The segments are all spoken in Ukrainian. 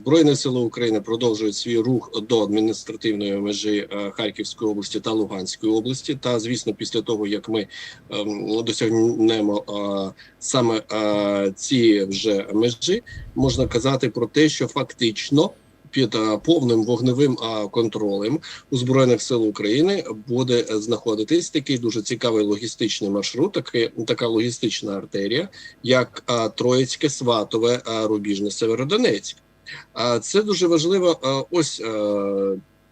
Збройні сили України продовжують свій рух до адміністративної межі е, Харківської області та Луганської області. Та звісно, після того як ми ем, досягнемо е, саме е, ці вже межі, можна казати про те, що фактично. Під повним вогневим контролем у збройних сил України буде знаходитись такий дуже цікавий логістичний маршрут, таки, така логістична артерія, як Троїцьке, Сватове, Рубіжне, Северодонецьк. Це дуже важливо. Ось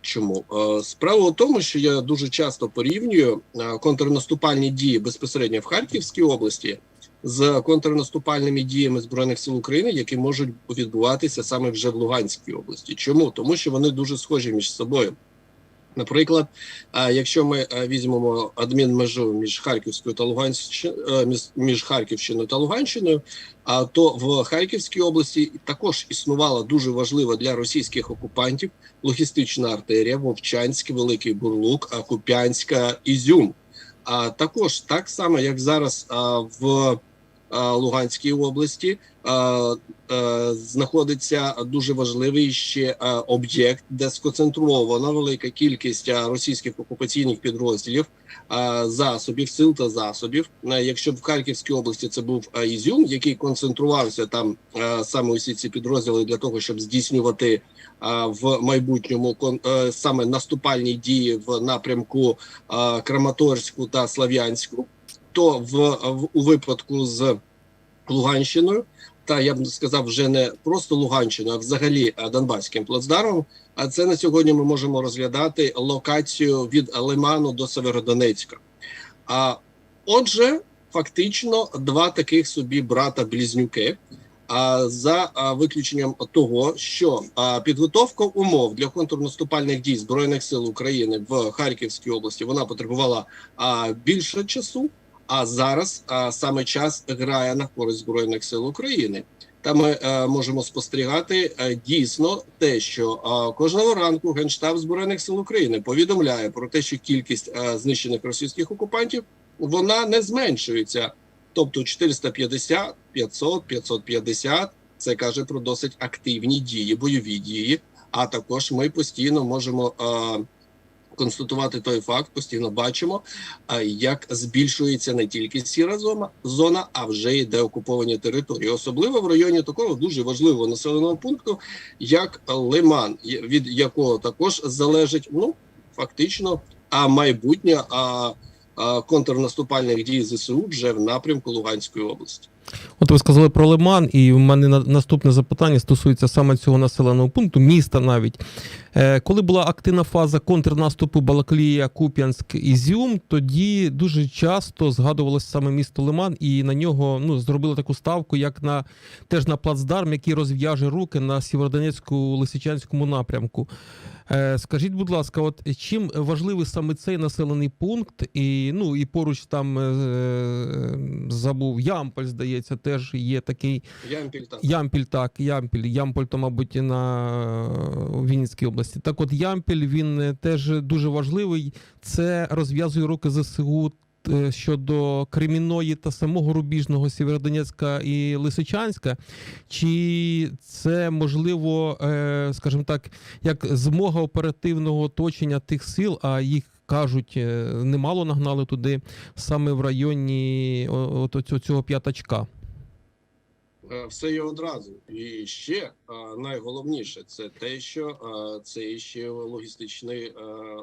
чому справа у тому, що я дуже часто порівнюю контрнаступальні дії безпосередньо в Харківській області з контрнаступальними діями збройних сил України, які можуть відбуватися саме вже в Луганській області. Чому тому, що вони дуже схожі між собою. Наприклад, е, якщо ми е, візьмемо адмінмежу між Харківською та Луганщиною, між Харківщиною та Луганщиною, то в Харківській області також існувала дуже важлива для російських окупантів логістична артерія Вовчанськ, Великий Бурлук, Куп'янська, Ізюм. А також так само, як зараз в Луганській області а, а, знаходиться дуже важливий ще об'єкт, де сконцентрована велика кількість російських окупаційних підрозділів засобів, сил та засобів. Якщо в Харківській області це був Ізюм, який концентрувався там саме усі ці підрозділи для того, щоб здійснювати в майбутньому е, саме наступальні дії в напрямку Краматорську та Слав'янську, то в, в у випадку з Луганщиною. Та я б сказав, вже не просто Луганщину, а взагалі а, Донбаським плацдармом. А це на сьогодні ми можемо розглядати локацію від Лиману до Северодонецька. А отже, фактично два таких собі брата-близнюки. А за виключенням того, що підготовка умов для контрнаступальних дій збройних сил України в Харківській області вона потребувала більше часу. А зараз а, саме час грає на користь збройних сил України. Та ми е, можемо спостерігати е, дійсно те, що е, кожного ранку генштаб збройних сил України повідомляє про те, що кількість е, знищених російських окупантів вона не зменшується. Тобто 450, 500, 550 – це каже про досить активні дії, бойові дії. А також ми постійно можемо е, констатувати той факт, постійно бачимо, е, як збільшується не тільки сіра зона, а вже й деокуповані території, особливо в районі такого дуже важливого населеного пункту, як Лиман, від якого також залежить ну фактично а майбутнє а, а контрнаступальних дій ЗСУ вже в напрямку Луганської області. От ви сказали про Лиман, і в мене на- наступне запитання стосується саме цього населеного пункту, міста навіть. Е, Коли була активна фаза контрнаступу Балаклія, Куп'янськ, Ізюм, тоді дуже часто згадувалось саме місто Лиман, і на нього ну, зробили таку ставку, як на теж на плацдарм, який розв'яже руки на Сєвєродонецьку лисичанському напрямку. Е, Скажіть, будь ласка, от чим важливий саме цей населений пункт, і ну і поруч там е, забув Ямполь, здається, теж є такий Ямпіль там. Ямпіль, так, Ямпіль. Ямполь, то, мабуть, і на Вінницькій області. Так, от Ямпіль він е, теж дуже важливий. Це розв'язує руки ЗСУ е, щодо Креміної та самого Рубіжного Сєвєродонецька і Лисичанська. Чи це можливо, е, скажімо так, як змога оперативного оточення тих сил, а їх кажуть, е, немало нагнали туди саме в районі цього- п'ятачка. Е, Все є одразу. І ще е, найголовніше це те, що це ще логістичний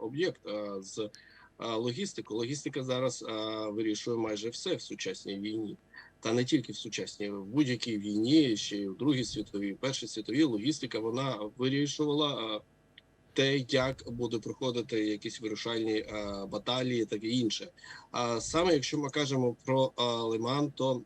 об'єкт з логістику. Логістика зараз вирішує майже все в сучасній війні. Та не тільки в сучасній, в будь-якій війні, ще й в Другій світовій, Першій світовій логістика вона вирішувала те, як буде проходити якісь вирушальні е, баталії, так і інше. А саме якщо ми кажемо про е, Лиман, то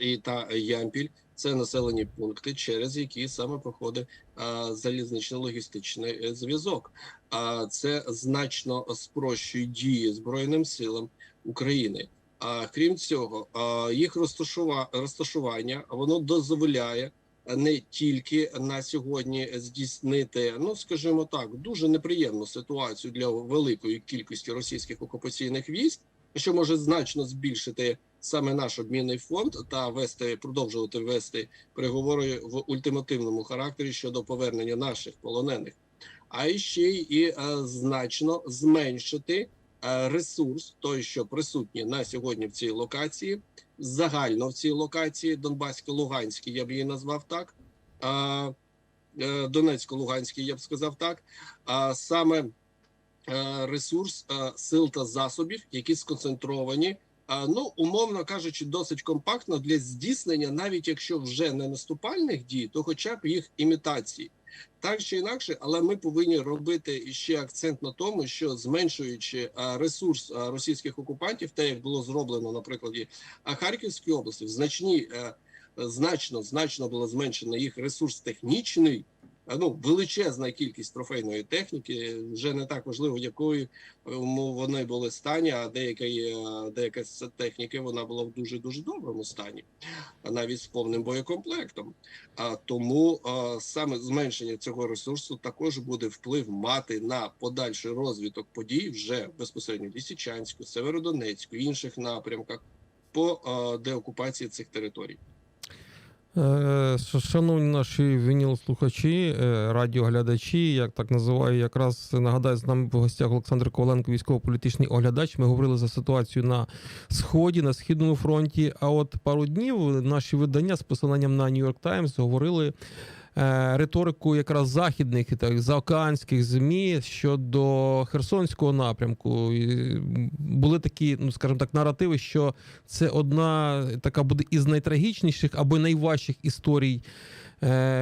і та Ямпіль це населені пункти, через які саме проходить а, залізнично-логістичний е, зв'язок. А це значно спрощує дії збройним силам України. А крім цього, а, їх розташува- розташування воно дозволяє не тільки на сьогодні здійснити, ну скажімо так, дуже неприємну ситуацію для великої кількості російських окупаційних військ, що може значно збільшити саме наш обмінний фонд та вести продовжувати вести переговори в ультимативному характері щодо повернення наших полонених, а ще й і е, значно зменшити ресурс, той, що присутній на сьогодні в цій локації, загально в цій локації Донбасько-Луганській, я б її назвав так. Е, Донецько-Луганський, я б сказав так. А саме е, ресурс е, сил та засобів, які сконцентровані, ну умовно кажучи, досить компактно для здійснення, навіть якщо вже не наступальних дій, то хоча б їх імітації. Так чи інакше, але ми повинні робити ще акцент на тому, що зменшуючи ресурс російських окупантів, те як було зроблено на прикладі Харківської області, в значній е, значно значно було зменшено їх ресурс технічний. А, Ну, величезна кількість трофейної техніки, вже не так важливо, в якої ну, вони були стані, а деяка, деяка з техніки вона була в дуже дуже доброму стані, навіть з повним боєкомплектом. А тому а, саме зменшення цього ресурсу також буде вплив мати на подальший розвиток подій вже безпосередньо в Лісичанську, Северодонецьку, інших напрямках по деокупації цих територій. Е, Шановні наші вініл-слухачі, е, радіоглядачі, як так називаю, якраз нагадаю, з нами в гостях Олександр Коваленко, військово-політичний оглядач. Ми говорили за ситуацію на сході, на східному фронті. А от пару днів наші видання з посиланням на York Times говорили риторику якраз західних і так заокеанських змі щодо Херсонського напрямку. І були такі, ну скажімо так, наративи, що це одна така буде із найтрагічніших або найважчих історій е,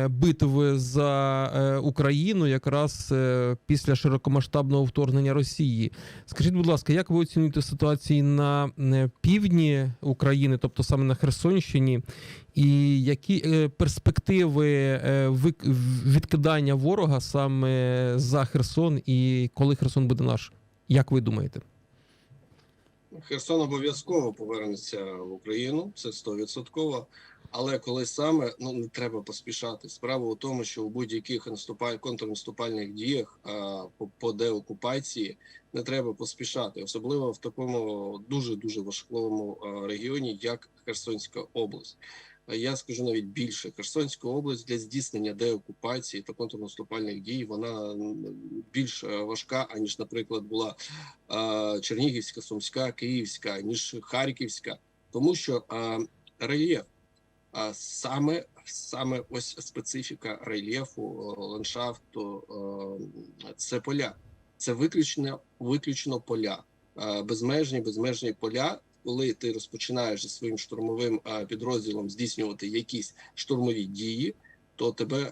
битви за е, Україну, якраз е, після широкомасштабного вторгнення Росії. Скажіть, будь ласка, як ви оцінюєте ситуацію на е, півдні України, тобто саме на Херсонщині, і які е, перспективи е, відкидання ворога саме за Херсон, і коли Херсон буде наш? Як ви думаєте? Херсон обов'язково повернеться в Україну, це стовідсотково. Але коли саме ну не треба поспішати. Справа у тому, що у будь-яких наступаль... контрнаступальних діях а, по, по деокупації не треба поспішати, особливо в такому дуже дуже важливому регіоні, як Херсонська область. Я скажу навіть більше Херсонська область для здійснення деокупації та контрнаступальних дій вона більш важка, аніж, наприклад, була Чернігівська, Сумська, Київська, ніж Харківська, тому що рельєф, саме саме ось специфіка рельєфу, е, ландшафту, е, це поля, це виключно виключно поля, Е, безмежні, безмежні поля. Коли ти розпочинаєш зі своїм штурмовим підрозділом здійснювати якісь штурмові дії, то тебе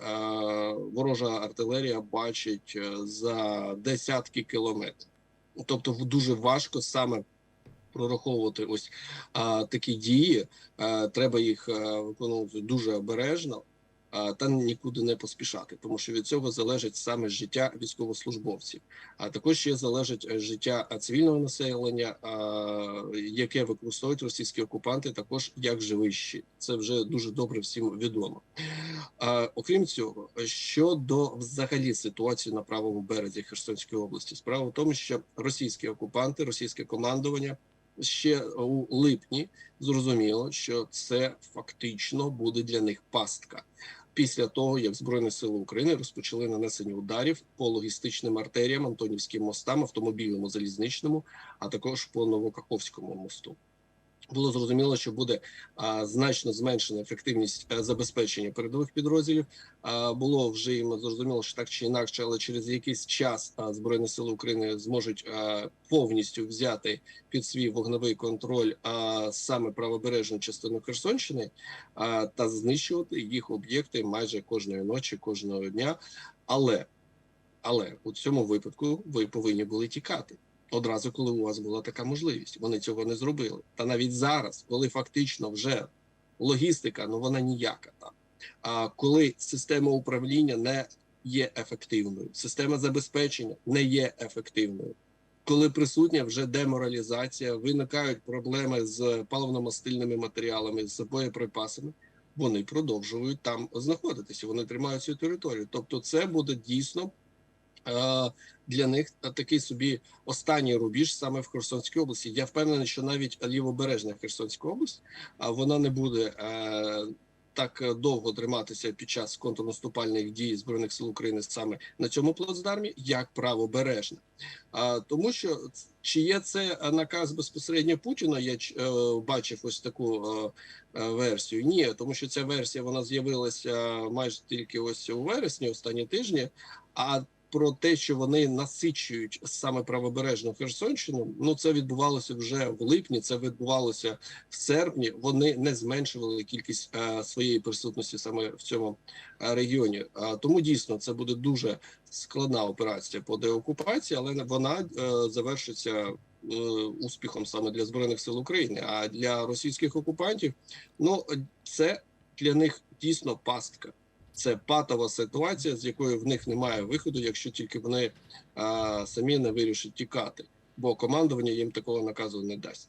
ворожа артилерія бачить за десятки кілометрів. Тобто дуже важко саме прораховувати ось а, такі дії. А, треба їх виконувати дуже обережно а, та нікуди не поспішати, тому що від цього залежить саме життя військовослужбовців. А також ще залежить е, життя цивільного населення, яке використовують російські окупанти, також як живищі. Це вже дуже добре всім відомо. Окрім цього, щодо взагалі ситуації на правому березі Херсонської області, справа в тому, що російські окупанти, російське командування ще у липні зрозуміло, що це фактично буде для них пастка. Після того, як Збройні Сили України розпочали нанесення ударів по логістичним артеріям, Антонівським мостам, автомобільному залізничному, а також по Новокаховському мосту. Було зрозуміло, що буде а, значно зменшена ефективність е, забезпечення передових підрозділів. А, було вже їм зрозуміло, що так чи інакше, але через якийсь час а, Збройні Сили України зможуть а, повністю взяти під свій вогневий контроль а, саме правобережну частину Херсонщини а, та знищувати їх об'єкти майже кожної ночі, кожного дня. Але, але у цьому випадку ви повинні були тікати. Одразу, коли у вас була така можливість, вони цього не зробили. Та навіть зараз, коли фактично вже логістика, ну вона ніяка там. А коли система управління не є ефективною, система забезпечення не є ефективною. Коли присутня вже деморалізація, виникають проблеми з паливно-мастильними матеріалами, з боєприпасами, вони продовжують там знаходитися. Вони тримають цю територію. Тобто, це буде дійсно для них такий собі останній рубіж саме в Херсонській області. Я впевнений, що навіть лівобережна Херсонська область вона не буде е, так довго триматися під час контрнаступальних дій збройних сил України саме на цьому плацдармі, як правобережна. А тому, що чи є це наказ безпосередньо Путіна? Я е, бачив ось таку е, версію. Ні, тому що ця версія вона з'явилася майже тільки ось у вересні, останні тижні. А про те, що вони насичують саме правобережну Херсонщину, ну це відбувалося вже в липні. Це відбувалося в серпні. Вони не зменшували кількість е, своєї присутності саме в цьому е, регіоні. А тому дійсно це буде дуже складна операція по деокупації, але вона е, завершиться е, успіхом саме для збройних сил України. А для російських окупантів, ну це для них дійсно пастка. Це патова ситуація, з якої в них немає виходу, якщо тільки вони а, самі не вирішать тікати, бо командування їм такого наказу не дасть.